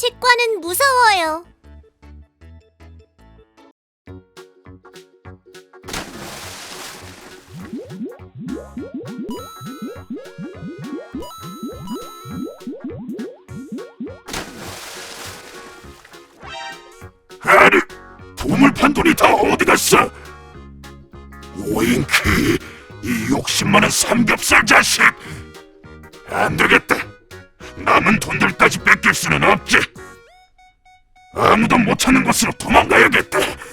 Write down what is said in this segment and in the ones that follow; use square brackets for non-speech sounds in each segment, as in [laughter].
치과는 무서워요. 아니, 보물판 돈이 다 어디 갔어? 오잉크, 이 욕심 많은 삼겹살 자식! 안 되겠다. 남은 돈들까지 뺏길 수는 없지. 아무도 못 찾는 곳으로 도망가야겠다. [laughs]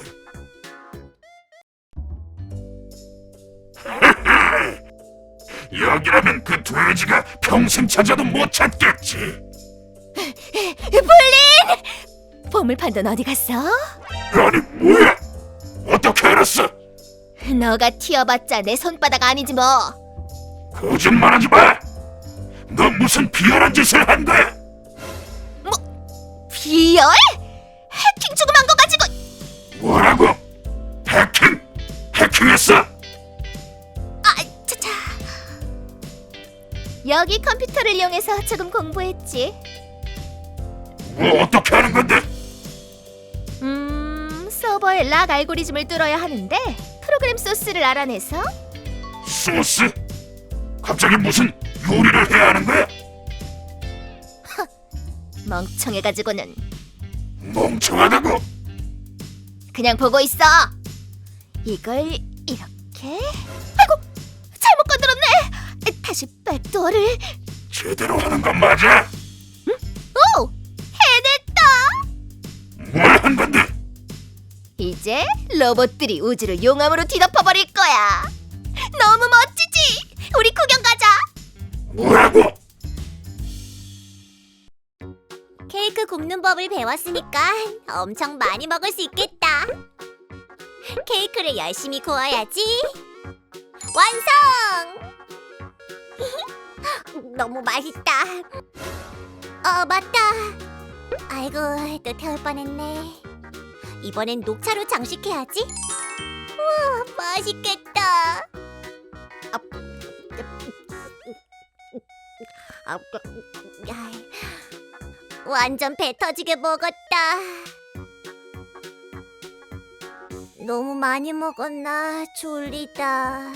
여기라면 그 돼지가 평생 찾아도 못 찾겠지. 볼린! 보물판돈 어디 갔어? 아니 뭐야? 어떻게 알았어? 너가 튀어봤자 내 손바닥 아니지 뭐. 거짓말하지 마. 너 무슨 비열한 짓을 한 거야? 비열? 해킹 죽음한 거 가지고 뭐라고? 해킹? 해킹했어? 아, 차차. 여기 컴퓨터를 이용해서 조금 공부했지. 뭐 어떻게 하는 건데? 음, 서버의 락 알고리즘을 뚫어야 하는데 프로그램 소스를 알아내서 소스? 갑자기 무슨 요리를 해야 하는 거야? 멍청해가지고는 멍청하다고? 그냥 보고 있어. 이걸 이렇게. 아이고, 잘못 건드렸네. 다시 백도어를. 제대로 하는 건 맞아? 오, 해냈다. 뭘 한 건데? 이제 로봇들이 우주를 용암으로 뒤덮어버릴 거야. 너무 멋지지? 우리 구경 가자. 뭐라고? 케이크 굽는 법을 배웠으니까 엄청 많이 먹을 수 있겠다. 케이크를 열심히 구워야지. 완성! [laughs] 너무 맛있다. 어, 맞다. 아이고, 또 태울 뻔했네. 이번엔 녹차로 장식해야지. 우와, 맛있겠다. 아, 아, 야, 완전 배 터지게 먹었다. 너무 많이 먹었나 졸리다.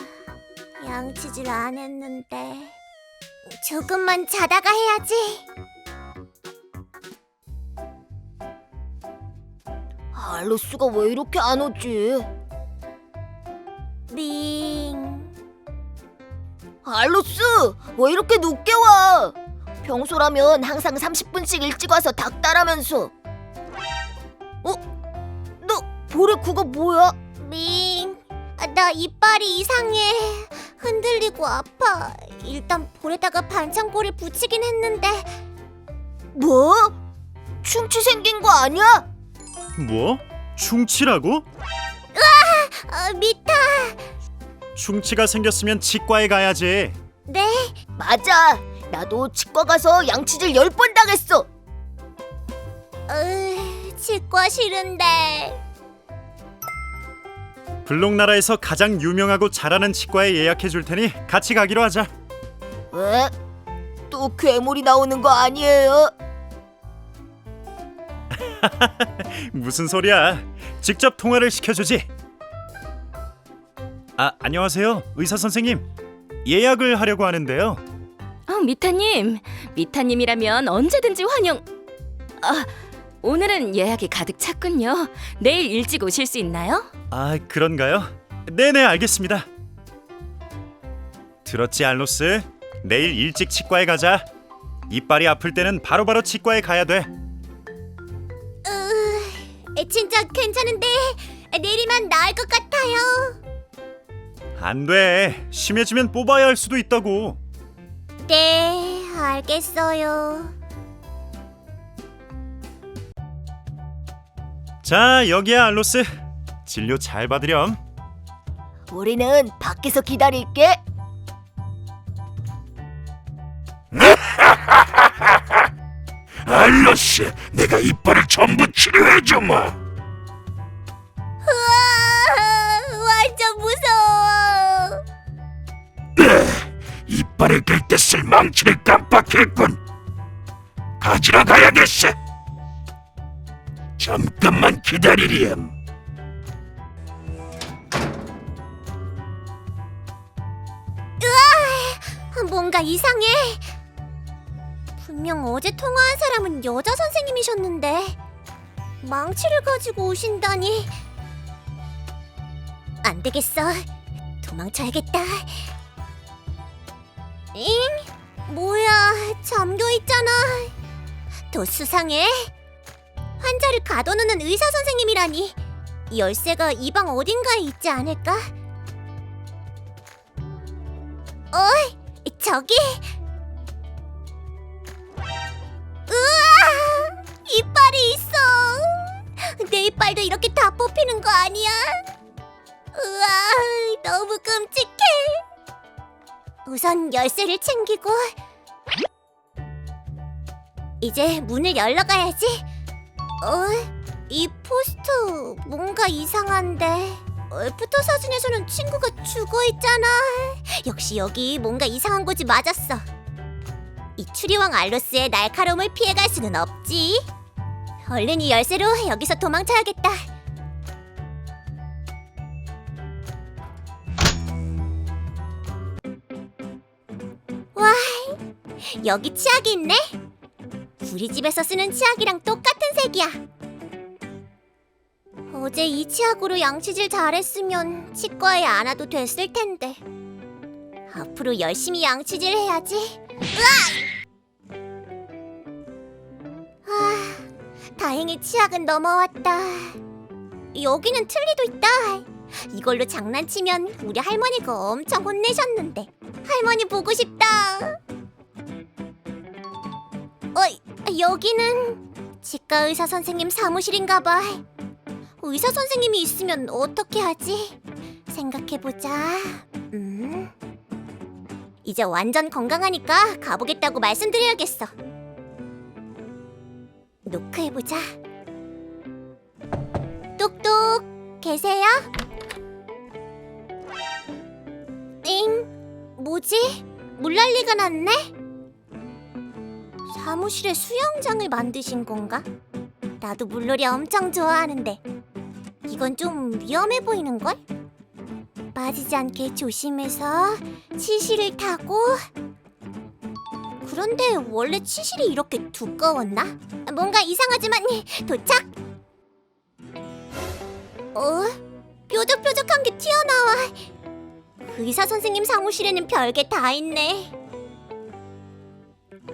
양치질 안 했는데. 조금만 자다가 해야지. 알로스가 왜 이렇게 안 오지? 링. 알로스, 왜 이렇게 늦게 와? 평소라면 항상 30분씩 일찍 와서 닥달하면서. 어? 너 볼에 그거 뭐야? 밍, 나 이빨이 이상해. 흔들리고 아파. 일단 볼에다가 반창고를 붙이긴 했는데. 뭐? 충치 생긴 거 아니야? 뭐? 충치라고? 아, 미타. 충치가 생겼으면 치과에 가야지. 네, 맞아. 나도 치과 가서 양치질 열 번 당했어. 으, 치과 싫은데. 블록나라에서 가장 유명하고 잘하는 치과에 예약해 줄 테니 같이 가기로 하자. 왜? 또 괴물이 나오는 거 아니에요? [laughs] 무슨 소리야? 직접 통화를 시켜주지. 아, 안녕하세요. 의사 선생님. 예약을 하려고 하는데요. 어, 미타님, 미타님이라면 언제든지 환영. 아, 오늘은 예약이 가득 찼군요. 내일 일찍 오실 수 있나요? 아, 그런가요? 네네, 알겠습니다. 들었지, 알로스? 내일 일찍 치과에 가자. 이빨이 아플 때는 바로바로 치과에 가야 돼. 으, 진짜 괜찮은데 내리면 나을 것 같아요. 안 돼. 심해지면 뽑아야 할 수도 있다고. 네, 알겠어요. 자, 여기야, 알로스. 진료 잘 받으렴. 우리는 밖에서 기다릴게. 알로스, 내가 이빨을 전부 치료해줘 뭐. 때쓸 망치를 깜빡했군. 가지러 가야겠어. 잠깐만 기다리렴. 뭔가 이상해. 분명 어제 통화한 사람은 여자 선생님이셨는데 망치를 가지고 오신다니. 안 되겠어. 도망쳐야겠다. 잉? 뭐야? 잠겨 있잖아. 더 수상해. 환자를 가둬놓는 의사 선생님이라니. 열쇠가 이 방 어딘가에 있지 않을까? 어이, 저기. 우와, 이빨이 있어. 내 이빨도 이렇게 다 뽑히는 거 아니야? 우와, 너무 끔찍해. 우선 열쇠를 챙기고 이제 문을 열러 가야지. 어? 이 포스터 뭔가 이상한데. 애프터 사진에서는 친구가 죽어 있잖아. 역시 여기 뭔가 이상한 곳이 맞았어. 이 추리왕 알로스의 날카로움을 피해갈 수는 없지. 얼른 이 열쇠로 여기서 도망쳐야겠다. 여기 치약이 있네. 우리 집에서 쓰는 치약이랑 똑같은 색이야. 어제 이 치약으로 양치질 잘했으면 치과에 안 와도 됐을 텐데. 앞으로 열심히 양치질 해야지. 으악! 아, 다행히 치약은 넘어왔다. 여기는 틀니도 있다. 이걸로 장난치면 우리 할머니가 엄청 혼내셨는데. 할머니 보고 싶다. 여기는 치과 의사 선생님 사무실인가 봐. 의사 선생님이 있으면 어떻게 하지? 생각해 보자. 음. 이제 완전 건강하니까 가보겠다고 말씀드려야겠어. 노크해 보자. 똑똑, 계세요? 잉, 뭐지? 물난리가 났네? 사무실에 수영장을 만드신 건가? 나도 물놀이 엄청 좋아하는데 이건 좀 위험해 보이는걸? 빠지지 않게 조심해서 치실을 타고 그런데 원래 치실이 이렇게 두꺼웠나? 뭔가 이상하지만 [laughs] 도착! 어? 뾰족뾰족한 게 튀어나와 의사 선생님 사무실에는 별게 다 있네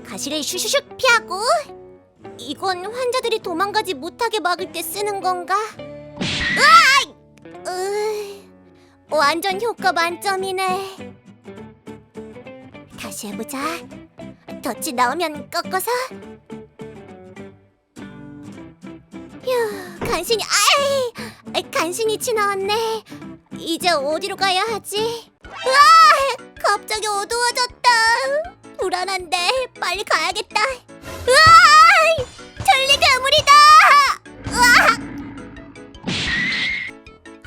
가시를 슈슈슉 피하고 이건 환자들이 도망가지 못하게 막을 때 쓰는 건가? 으아! 으, 완전 효과 만점이네. 다시 해보자. 덫이 나오면 꺾어서. 휴, 간신히 아이, 간신히 치 나왔네. 이제 어디로 가야 하지? 으아! 갑자기 어두워졌다. 불안한데 빨리 가야겠다. 으아! 틀리 괴물이다! 으아!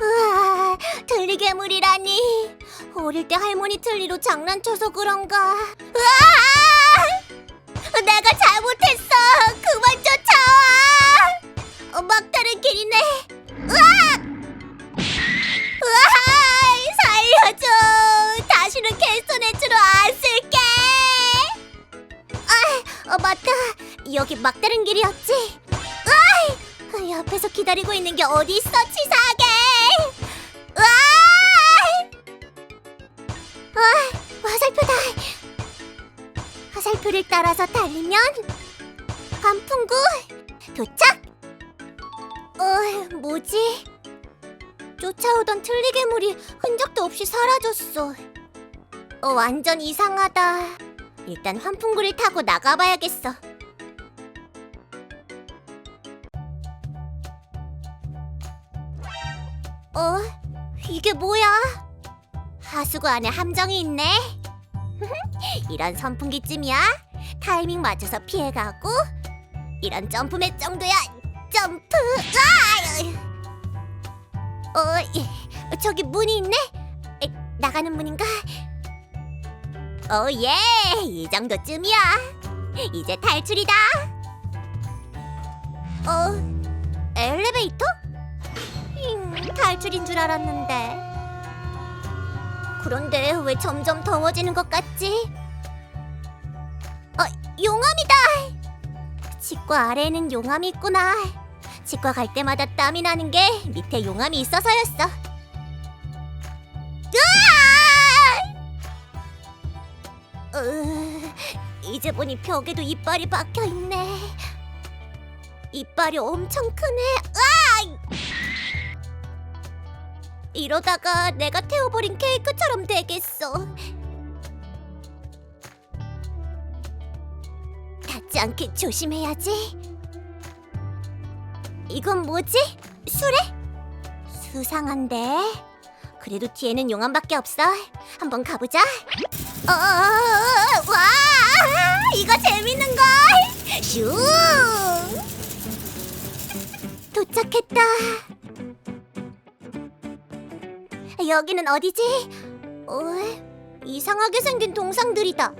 으아, 틀리 괴물이라니. 어릴 때 할머니 틀리로 장난쳐서 그런가. 으아! 내가 잘못했어. 그만 쫓아와. 어, 막다른 길이네. 으아! 여기 막다른 길이었지. 으아! 옆에서 기다리고 있는 게 어디 있어 치사하게 으아! 아, 화살표다 화살표를 따라서 달리면 반풍구 도착 어, 뭐지? 쫓아오던 틀리괴물이 흔적도 없이 사라졌어 어, 완전 이상하다 일단 환풍구를 타고 나가봐야겠어 어? 이게 뭐야? 하수구 안에 함정이 있네. [laughs] 이런 선풍기쯤이야. 타이밍 맞춰서 피해가고 이런 점프맨 정도야. 점프. 아! 어, 예. 저기 문이 있네. 에, 나가는 문인가? 어, 예. 이 정도쯤이야. 이제 탈출이다. 어, 엘리베이터? 힝, 탈출인 줄 알았는데. 그런데 왜 점점 더워지는 것 같지? 어, 용암이다! 치과 아래에는 용암이 있구나. 치과 갈 때마다 땀이 나는 게 밑에 용암이 있어서였어. 이제 보니 벽에도 이빨이 박혀 있네. 이빨이 엄청 크네. 으아! 이러다가 내가 태워버린 케이크처럼 되겠어. 닿지 않게 조심해야지. 이건 뭐지? 수레? 수상한데. 그래도 뒤에는 용암밖에 없어. 한번 가보자. 어, 와, 이거 재밌는 걸. 슝. 도착했다. 여기는 어디지? 어, 이상하게 생긴 동상들이다.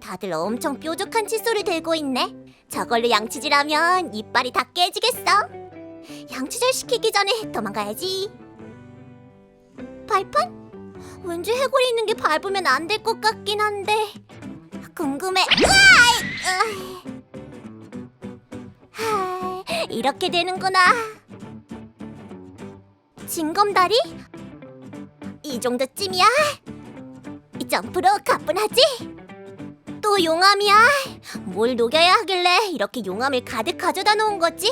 다들 엄청 뾰족한 칫솔을 들고 있네. 저걸로 양치질하면 이빨이 다 깨지겠어. 양치질 시키기 전에 도망가야지. 발판? 왠지 해골이 있는 게 밟으면 안 될 것 같긴 한데 궁금해. 으아. 하, 이렇게 되는구나. 징검다리? 이 정도쯤이야. 이 점프로 가뿐하지? 또 용암이야. 뭘 녹여야 하길래 이렇게 용암을 가득 가져다 놓은 거지?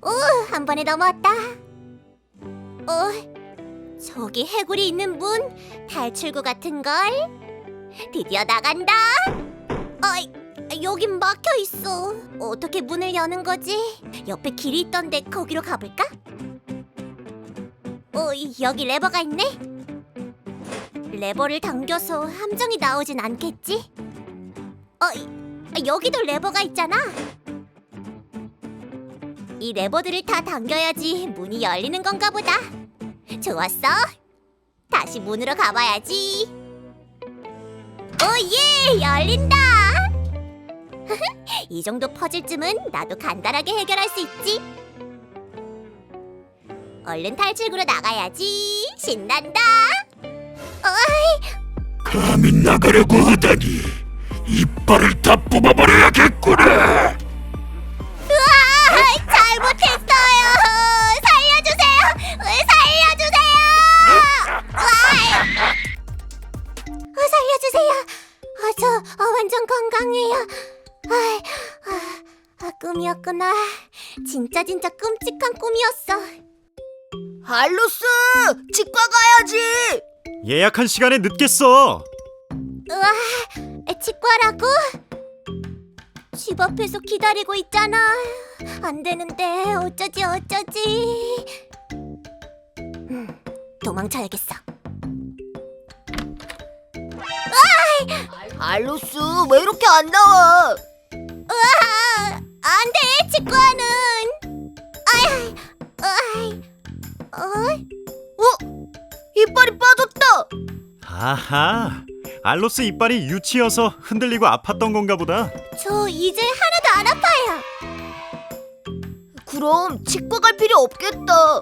오, 한 번에 넘어왔다. 어, 저기 해골이 있는 문 탈출구 같은 걸. 드디어 나간다. 어, 여긴 막혀 있어. 어떻게 문을 여는 거지? 옆에 길이 있던데 거기로 가볼까? 어, 여기 레버가 있네. 레버를 당겨서 함정이 나오진 않겠지? 어, 이- 여기도 레버가 있잖아. 이 레버들을 다 당겨야지 문이 열리는 건가 보다. 좋았어. 다시 문으로 가봐야지. 오예, 열린다. [laughs] 이 정도 퍼즐쯤은 나도 간단하게 해결할 수 있지. 얼른 탈출구로 나가야지. 신난다. 감히 나가려고 하다니 이빨을 다 뽑아버려야겠구나 으아! 잘못했어요. 살려주세요. 살려주세요. 으아! 어, 살려주세요. 아, 저 어, 완전 건강해요. 아, 아, 아, 꿈이었구나. 진짜 진짜 끔찍한 꿈이었어. 알로스, 치과 가야지. 예약한 시간에 늦겠어. 으아, 치과라고? 집 앞에서 기다리고 있잖아. 안 되는데 어쩌지 어쩌지. 음, 도망쳐야겠어. 알로스, 왜 이렇게 안 나와? 으아, 안 돼, 치과는. 아하. 알로스 이빨이 유치여서 흔들리고 아팠던 건가 보다. 저 이제 하나도 안 아파요. 그럼 치과 갈 필요 없겠다.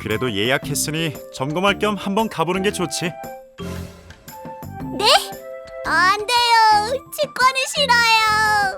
그래도 예약했으니 점검할 겸 한번 가보는 게 좋지. 안 돼요. 치과는 싫어요.